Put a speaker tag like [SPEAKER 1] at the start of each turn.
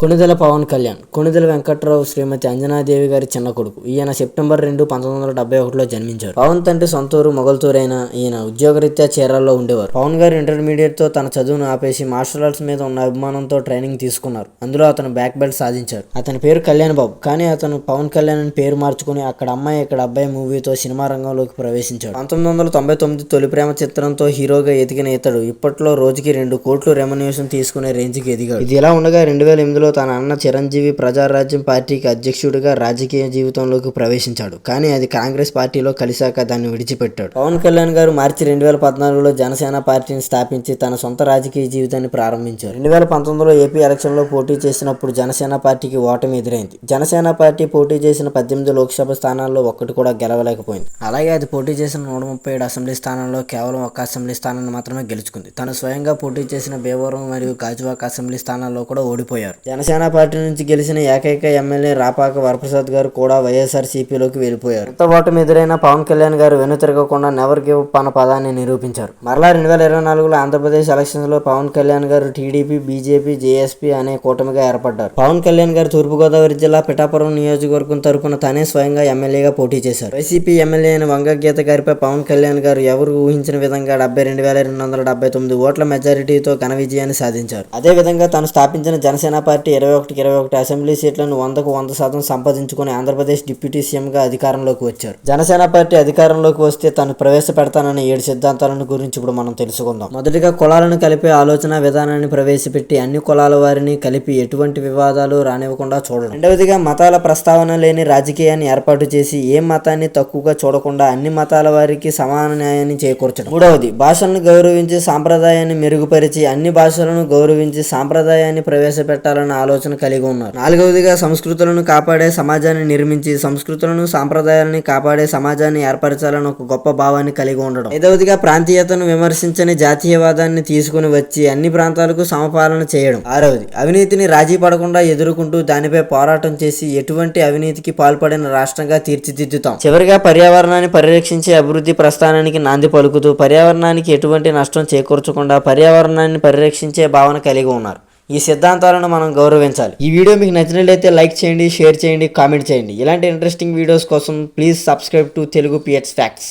[SPEAKER 1] కొణిదెల పవన్ కళ్యాణ్ కొణిదెల వెంకట్రావు శ్రీమతి అంజనాదేవి గారి చిన్న కొడుకు. ఈయన సెప్టెంబర్ రెండు పంతొమ్మిది వందల డెబ్బై ఒకటిలో జన్మించారు. పవన్ తండ్రి సొంతూరు మొగల్తూరైన ఈయన ఉద్యోగరీత్యా చీరాల్లో ఉండేవారు. పవన్ గారు ఇంటర్మీడియట్తో తన చదువును ఆపేసి మార్షల్ ఆర్ట్స్ మీద ఉన్న అభిమానంతో ట్రైనింగ్ తీసుకున్నారు. అందులో అతను బ్యాక్ బెల్ట్ సాధించారు. అతని పేరు కళ్యాణ్ బాబు. కానీ అతను పవన్ కళ్యాణ్ అని పేరు మార్చుకుని అక్కడ అమ్మాయి ఇక్కడ అబ్బాయి మూవీతో సినిమా రంగంలోకి ప్రవేశించాడు. పంతొమ్మిది వందల తొంభై తొమ్మిది తొలి ప్రేమ చిత్రంతో హీరోగా ఎదిగిన ఇతడు ఇప్పట్లో రోజుకి రెండు కోట్లు రెమ్యునేషన్ తీసుకునే రేంజ్కి ఎదిగాడు. ఇది ఇలా ఉండగా రెండు వేల ఎనిమిదిలో తన అన్న చిరంజీవి ప్రజారాజ్యం పార్టీకి అధ్యక్షుడిగా రాజకీయ జీవితంలోకి ప్రవేశించాడు. కానీ అది కాంగ్రెస్ పార్టీలో కలిశాక దాన్ని విడిచిపెట్టాడు. పవన్ కళ్యాణ్ గారు మార్చి రెండు వేల పద్నాలుగులో జనసేన పార్టీని స్థాపించి తన సొంత రాజకీయ జీవితాన్ని ప్రారంభించారు. రెండు వేల పంతొమ్మిదిలో ఏపీ ఎలక్షన్లో పోటీ చేసినప్పుడు జనసేన పార్టీకి ఓటమి ఎదురైంది. జనసేన పార్టీ పోటీ చేసిన పద్దెనిమిది లోక్సభ స్థానాల్లో ఒక్కటి కూడా గెలవలేకపోయింది. అలాగే అది పోటీ చేసిన నూట ముప్పై ఏడు అసెంబ్లీ స్థానంలో కేవలం ఒక అసెంబ్లీ స్థానాన్ని మాత్రమే గెలుచుకుంది. తను స్వయంగా పోటీ చేసిన భీమవరం మరియు గాజువాక అసెంబ్లీ స్థానాల్లో కూడా ఓడిపోయారు. జనసేన పార్టీ నుంచి గెలిచిన ఏకైక ఎమ్మెల్యే రాపాక వరప్రసాద్ గారు కూడా వైఎస్ఆర్ సిపిలోకి వెళ్ళిపోయారు. ఎంత ఓటమి ఎదురైన పవన్ కళ్యాణ్ గారు వెనుతిరగకుండా నెవర్ గివ్ అప్ అన్న పదాన్ని నిరూపించారు. మరలా రెండు వేల ఇరవై నాలుగులో ఆంధ్రప్రదేశ్ ఎలక్షన్స్లో పవన్ కళ్యాణ్ గారు టీడీపీ బీజేపీ జేఎస్పీ అనే కూటమిగా ఏర్పడ్డారు. పవన్ కళ్యాణ్ గారు తూర్పుగోదావరి జిల్లా పిఠాపురం నియోజకవర్గం తరపున తానే స్వయంగా ఎమ్మెల్యేగా పోటీ చేశారు. వైసీపీ ఎమ్మెల్యే అయిన వంగ గీత గారిపై పవన్ కళ్యాణ్ గారు ఎవరు ఊహించిన విధంగా డెబ్బై రెండు వేల రెండు వందల డెబ్బై తొమ్మిది ఓట్ల మెజారిటీతో ఘన విజయాన్ని సాధించారు. అదే విధంగా తాను స్థాపించిన జనసేన పార్టీ ఇరవై ఒకటికి ఇరవై ఒకటి అసెంబ్లీ సీట్లను వందకు వంద శాతం సంపాదించుకుని ఆంధ్రప్రదేశ్ డిప్యూటీ సీఎంగా అధికారంలోకి వచ్చారు. జనసేన పార్టీ అధికారంలోకి వస్తే తాను ప్రవేశపెడతానన్న ఏడు సిద్ధాంతాలను గురించి ఇప్పుడు మనం తెలుసుకుందాం. మొదటిగా కులాలను కలిపే ఆలోచన విధానాన్ని ప్రవేశపెట్టి అన్ని కులాల వారిని కలిపి ఎటువంటి వివాదాలు రానివ్వకుండా చూడడం. రెండవదిగా మతాల ప్రస్తావన లేని రాజకీయాన్ని ఏర్పాటు చేసి ఏ మతాన్ని తక్కువగా చూడకుండా అన్ని మతాల వారికి సమాన న్యాయాన్ని చేకూర్చడం. మూడవది భాషలను గౌరవించి సాంప్రదాయాన్ని మెరుగుపరిచి అన్ని భాషలను గౌరవించి సాంప్రదాయాన్ని ప్రవేశపెట్టాలన్న ఆలోచన కలిగి ఉన్నారు. నాలుగవదిగా సంస్కృతులను కాపాడే సమాజాన్ని నిర్మించి సంస్కృతులను సాంప్రదాయాలని కాపాడే సమాజాన్ని ఏర్పరచాలని ఒక గొప్ప భావాన్ని కలిగి ఉండడం. ఐదవదిగా ప్రాంతీయతను విమర్శించని జాతీయవాదాన్ని తీసుకుని వచ్చి అన్ని ప్రాంతాలకు సమపాలన చేయడం. ఆరవది అవినీతిని రాజీ పడకుండా ఎదుర్కొంటూ దానిపై పోరాటం చేసి ఎటువంటి అవినీతికి పాల్పడిన రాష్ట్రంగా తీర్చిదిద్దుతాం. చివరిగా పర్యావరణాన్ని పరిరక్షించే అభివృద్ధి ప్రస్థానానికి నాంది పలుకుతూ పర్యావరణానికి ఎటువంటి నష్టం చేకూర్చకుండా పర్యావరణాన్ని పరిరక్షించే భావన కలిగి ఉన్నారు. ఈ సిద్ధాంతాలను మనం గౌరవించాలి. ఈ వీడియో మీకు నచ్చినట్లయితే లైక్ చేయండి షేర్ చేయండి కామెంట్ చేయండి. ఇలాంటి ఇంట్రెస్టింగ్ వీడియోస్ కోసం please subscribe to Telugu PH facts